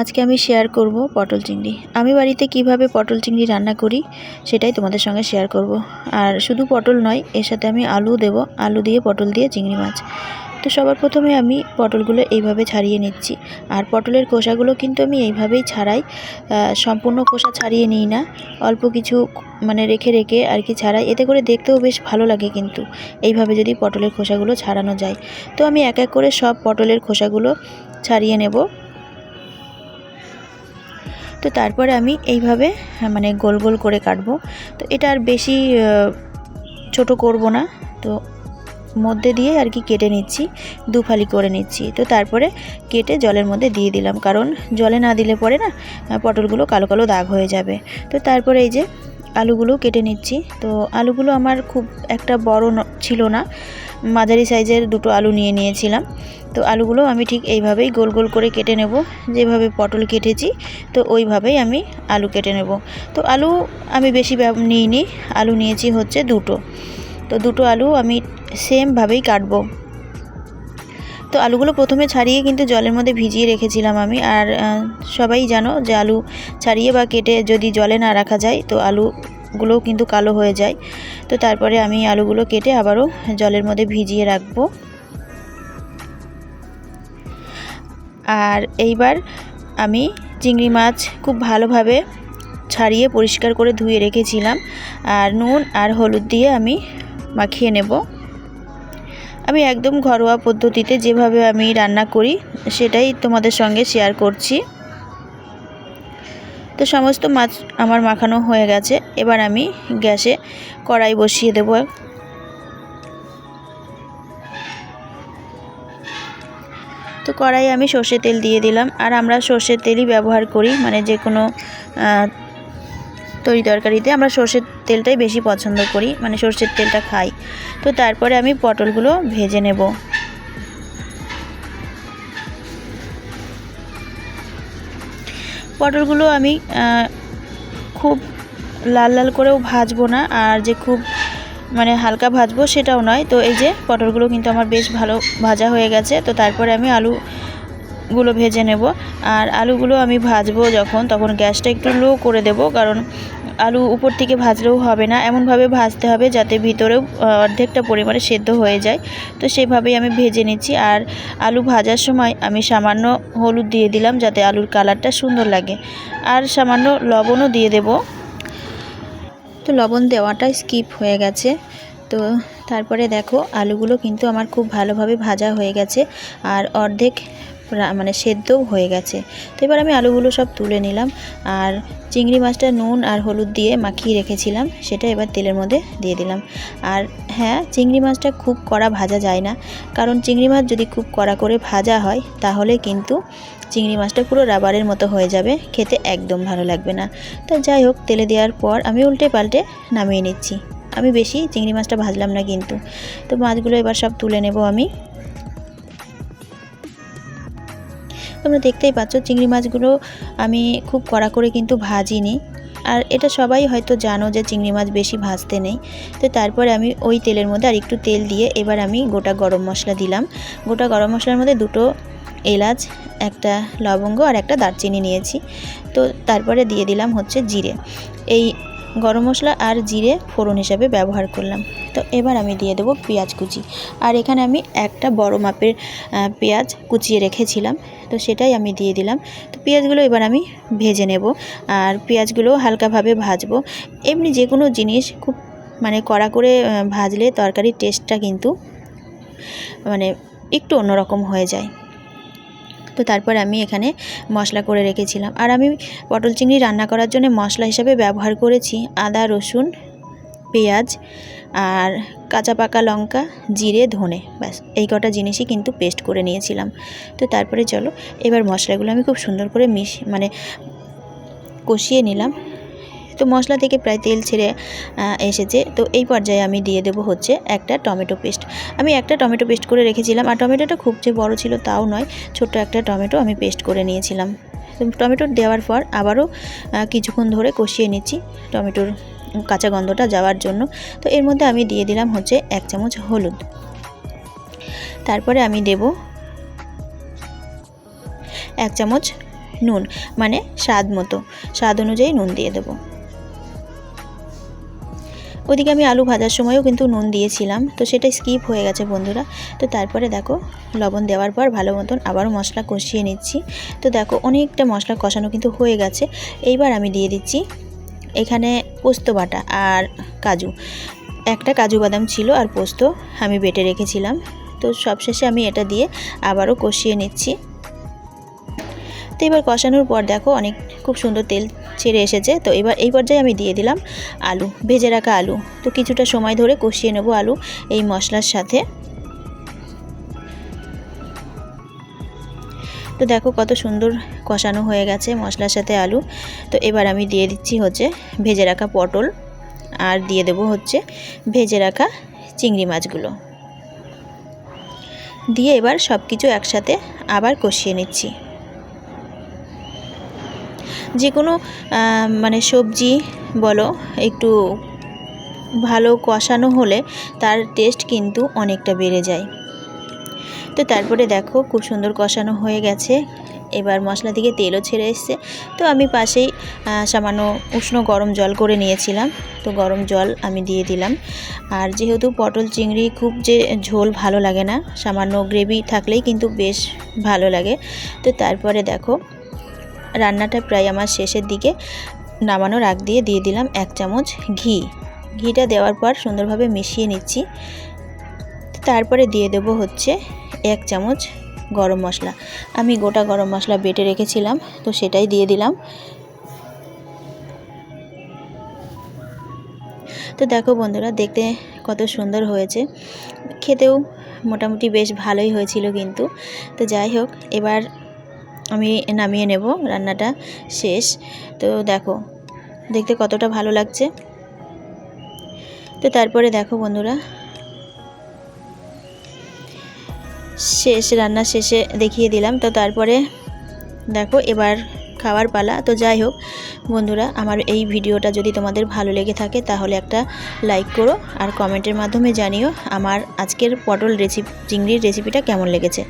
আজকে আমি শেয়ার করব পটল চিংড়ি। আমি বাড়িতে কীভাবে পটল চিংড়ি রান্না করি, সেটাই তোমাদের সঙ্গে শেয়ার করব। আর শুধু পটল নয়, এর সাথে আমি আলু দেব। আলু দিয়ে পটল দিয়ে চিংড়ি মাছ। তো সবার প্রথমে আমি পটলগুলো এইভাবে ছাড়িয়ে নিচ্ছি। আর পটলের খোসাগুলো কিন্তু আমি এইভাবেই ছাড়াই। সম্পূর্ণ খোসা ছাড়িয়ে নিই না। অল্প কিছু মানে রেখে রেখে আর কি ছাড়াই। এতে করে দেখতেও বেশ ভালো লাগে কিন্তু এইভাবে যদি পটলের খোসাগুলো ছাড়ানো যায়। তো আমি এক এক করে সব পটলের খোসাগুলো ছাড়িয়ে নেব। তো তারপরে আমি এইভাবে হ্যাঁ, মানে গোল গোল করে কাটবো। তো এটা আর বেশি ছোট করব না। তো মধ্যে দিয়ে আর কি কেটে নিচ্ছি দুফালি করে নিচ্ছি। তো তারপরে কেটে জলের মধ্যে দিয়ে দিলাম। কারণ জলে না দিলে পরে না পটলগুলো কালো কালো দাগ হয়ে যাবে। তো তারপরে এই যে আলুগুলো কেটে নিচ্ছি। তো আলুগুলো আমার খুব একটা বড় ছিল না। মাঝারি সাইজের দুটো আলু নিয়ে নিয়েছিলাম। তো আলুগুলো আমি ঠিক এইভাবেই গোল গোল করে কেটে নেব। যেভাবে পটল কেটেছি, তো ওইভাবেই আমি আলু কেটে নেব। তো আলু আমি বেশি নিইনি। আলু নিয়েছি হচ্ছে দুটো। তো দুটো আলু আমি সেমভাবেই কাটবো। তো আলুগুলো প্রথমে ছাড়িয়ে কিন্তু জলের মধ্যে ভিজিয়ে রেখেছিলাম আমি। আর সবাই জানো যে আলু ছাড়িয়ে বা কেটে যদি জলে না রাখা যায়, তো আলুগুলোও কিন্তু কালো হয়ে যায়। তো তারপরে আমি আলুগুলো কেটে আবারও জলের মধ্যে ভিজিয়ে রাখব। আর এইবার আমি চিংড়ি মাছ খুব ভালোভাবে ছাড়িয়ে পরিষ্কার করে ধুয়ে রেখেছিলাম। আর নুন আর হলুদ দিয়ে আমি মাখিয়ে নেব। আমি একদম ঘরোয়া পদ্ধতিতে যেভাবে আমি রান্না করি, সেটাই তোমাদের সঙ্গে শেয়ার করছি। তো সমস্ত মাছ আমার মাখানো হয়ে গেছে। এবার আমি গ্যাসে কড়াই বসিয়ে দেবো। তো কড়াই আমি সর্ষের তেল দিয়ে দিলাম। আর আমরা সর্ষের তেলই ব্যবহার করি মানে যে কোনো তরি তরকারিতে আমরা সর্ষের তেলটাই বেশি পছন্দ করি মানে সর্ষের তেলটা খাই। তো তারপরে আমি পটলগুলো ভেজে নেব। পটলগুলো আমি খুব লাল লাল করেও ভাজবো না, আর যে খুব মানে হালকা ভাজবো সেটাও নয়। তো এই যে পটলগুলো কিন্তু আমার বেশ ভালো ভাজা হয়ে গেছে, তো তারপরে আমি আলুগুলো ভেজে নেব। আর আলুগুলো আমি ভাজবো যখন, তখন গ্যাসটা একটু লো করে দেব, কারণ আলু উপর থেকে ভাজলেও হবে না। এমনভাবে ভাজতে হবে যাতে ভিতরেও অর্ধেকটা পরিমাণে সেদ্ধ হয়ে যায়। তো সেভাবেই আমি ভেজে নিচ্ছি। আর আলু ভাজার সময় আমি সামান্য হলুদ দিয়ে দিলাম যাতে আলুর কালারটা সুন্দর লাগে। আর সামান্য লবণও দিয়ে দেবো। তো লবণ দেওয়াটা স্কিপ হয়ে গেছে। তো তারপরে দেখো, আলুগুলো কিন্তু আমার খুব ভালোভাবে ভাজা হয়ে গেছে। আর অর্ধেক মানে সেদ্ধও হয়ে গেছে। তো এবার আমি আলুগুলো সব তুলে নিলাম। আর চিংড়ি মাছটা নুন আর হলুদ দিয়ে মাখিয়ে রেখেছিলাম, সেটা এবার তেলের মধ্যে দিয়ে দিলাম। আর হ্যাঁ চিংড়ি মাছটা খুব কড়া ভাজা যায় না। কারণ চিংড়ি মাছ যদি খুব কড়া করে ভাজা হয়, তাহলে কিন্তু চিংড়ি মাছটা পুরো রাবারের মতো হয়ে যাবে। খেতে একদম ভালো লাগবে না। তো যাই হোক, তেলে দেওয়ার পর আমি উল্টে পাল্টে নামিয়ে নিচ্ছি। আমি বেশি চিংড়ি মাছটা ভাজলাম না কিন্তু। তো মাছগুলো এবার সব তুলে নেব আমি। তোমরা দেখতেই পাচ্ছ চিংড়ি মাছগুলো আমি খুব কড়া করে কিন্তু ভাজিনি। আর এটা সবাই হয়তো জানো যে চিংড়ি মাছ বেশি ভাজতে নেই। তো তারপরে আমি ওই তেলের মধ্যে আর একটু তেল দিয়ে এবার আমি গোটা গরম মশলা দিলাম। গোটা গরম মশলার মধ্যে দুটো এলাচ, একটা লবঙ্গ আর একটা দারচিনি নিয়েছি। তো তারপরে দিয়ে দিলাম হচ্ছে জিরে। এই গরম মশলা আর জিরে ফোড়ন হিসাবে ব্যবহার করলাম। তো এবার আমি দিয়ে দেবো পেঁয়াজ কুচি। আর এখানে আমি একটা বড় মাপের পেঁয়াজ কুচিয়ে রেখেছিলাম। তো সেটাই আমি দিয়ে দিলাম। তো পেঁয়াজগুলো এবার আমি ভেজে নেব আর পেঁয়াজগুলো হালকাভাবে ভাজবো। এমনি যে কোনো জিনিস খুব মানে কড়া করে ভাজলে তরকারির টেস্টটা কিন্তু মানে একটু অন্যরকম হয়ে যায়। তো তারপর আমি এখানে মশলা করে রেখেছিলাম। আর আমি পটল চিংড়ি রান্না করার জন্য মশলা হিসাবে ব্যবহার করেছি আদা, রসুন, পেঁয়াজ আর কাঁচা পাকা লঙ্কা, জিরে, ধনে। ব্যাস, এই কটা জিনিসই কিন্তু পেস্ট করে নিয়েছিলাম। তো তারপরে চলো, এবার মশলাগুলো আমি খুব সুন্দর করে মিশ মানে কষিয়ে নিলাম। তো মশলা থেকে প্রায় তেল ছেড়ে এসেছে। তো এই পর্যায়ে আমি দিয়ে দেবো হচ্ছে একটা টমেটো পেস্ট। আমি একটা টমেটো পেস্ট করে রেখেছিলাম, আর টমেটোটা খুব যে বড় ছিল তাও নয়, ছোট্ট একটা টমেটো আমি পেস্ট করে নিয়েছিলাম। টমেটো দেওয়ার পর আবারও কিছুক্ষণ ধরে কষিয়ে নিচ্ছি টমেটোর কাঁচা গন্ধটা যাওয়ার জন্য। তো এর মধ্যে আমি দিয়ে দিলাম হচ্ছে এক চামচ হলুদ। তারপরে আমি দেব এক চামচ নুন মানে স্বাদ মতো। স্বাদ অনুযায়ী নুন দিয়ে দেবো। ওদিকে আমি আলু ভাজার সময়ও কিন্তু নুন দিয়েছিলাম, তো সেটা স্কিপ হয়ে গেছে বন্ধুরা। তো তারপরে দেখো, লবণ দেওয়ার পর ভালো মতন আবারও মশলা কষিয়ে নিচ্ছি। তো দেখো, অনেকটা মশলা কষানো কিন্তু হয়ে গেছে। এইবার আমি দিয়ে দিচ্ছি এখানে পোস্ত বাটা আর কাজু। একটা কাজু বাদাম ছিল আর পোস্ত আমি বেটে রেখেছিলাম। তো সবশেষে আমি এটা দিয়ে আবারও কষিয়ে নিচ্ছি। তো এবার কষানোর পর দেখো অনেক খুব সুন্দর তেল ছেড়ে এসেছে। তো এবার এই পর্যায়ে আমি দিয়ে দিলাম আলু, ভেজে রাখা আলু। তো কিছুটা সময় ধরে কষিয়ে নেব আলু এই মশলার সাথে। তো দেখো কত সুন্দর কষানো হয়ে গেছে মশলার সাথে আলু। তো এবার আমি দিয়ে দিচ্ছি হচ্ছে ভেজে রাখা পটল আর দিয়ে দেব হচ্ছে ভেজে রাখা চিংড়ি মাছগুলো। দিয়ে এবার সব কিছু একসাথে আবার কষিয়ে নিচ্ছি। যে কোনো মানে সবজি বলো, একটু ভালো কষানো হলে তার টেস্ট কিন্তু অনেকটা বেড়ে যায়। তো তারপরে দেখো, খুব সুন্দর কষানো হয়ে গেছে। এবার মশলা থেকে তেলও ছেড়ে এসছে। তো আমি পাশেই সামান্য উষ্ণ গরম জল করে নিয়েছিলাম। তো গরম জল আমি দিয়ে দিলাম। আর যেহেতু পটল চিংড়ি খুব যে ঝোল ভালো লাগে না, সামান্য গ্রেভি থাকলেই কিন্তু বেশ ভালো লাগে। তো তারপরে দেখো রান্নাটা প্রায় আমার শেষের দিকে নামানোর আগ দিয়ে দিয়ে দিলাম এক চামচ ঘি। ঘিটা দেওয়ার পর সুন্দরভাবে মিশিয়ে নিচ্ছি। তারপরে দিয়ে দেব হচ্ছে এক চামচ গরম মশলা। আমি গোটা গরম মশলা বেটে রেখেছিলাম, তো সেটাই দিয়ে দিলাম। তো দেখো বন্ধুরা, দেখতে কত সুন্দর হয়েছে। খেতেও মোটামুটি বেশ ভালোই হয়েছিল কিন্তু। তো যাই হোক, এবার আমি নামিয়ে নেব, রান্নাটা শেষ। তো দেখো, দেখতে কতটা ভালো লাগছে। তো তারপরে দেখো বন্ধুরা, শেষ, রান্না শেষে দেখিয়ে দিলাম। তো তারপরে দেখো, এবার খাওয়ার পালা। তো যাই হোক, বন্ধুরা, আমার এই ভিডিওটা যদি তোমাদের ভালো লেগে থাকে, তাহলে একটা লাইক করো আর কমেন্টের মাধ্যমে জানিও আমার আজকের পটল রেসিপি চিংড়ির রেসিপিটা কেমন লেগেছে।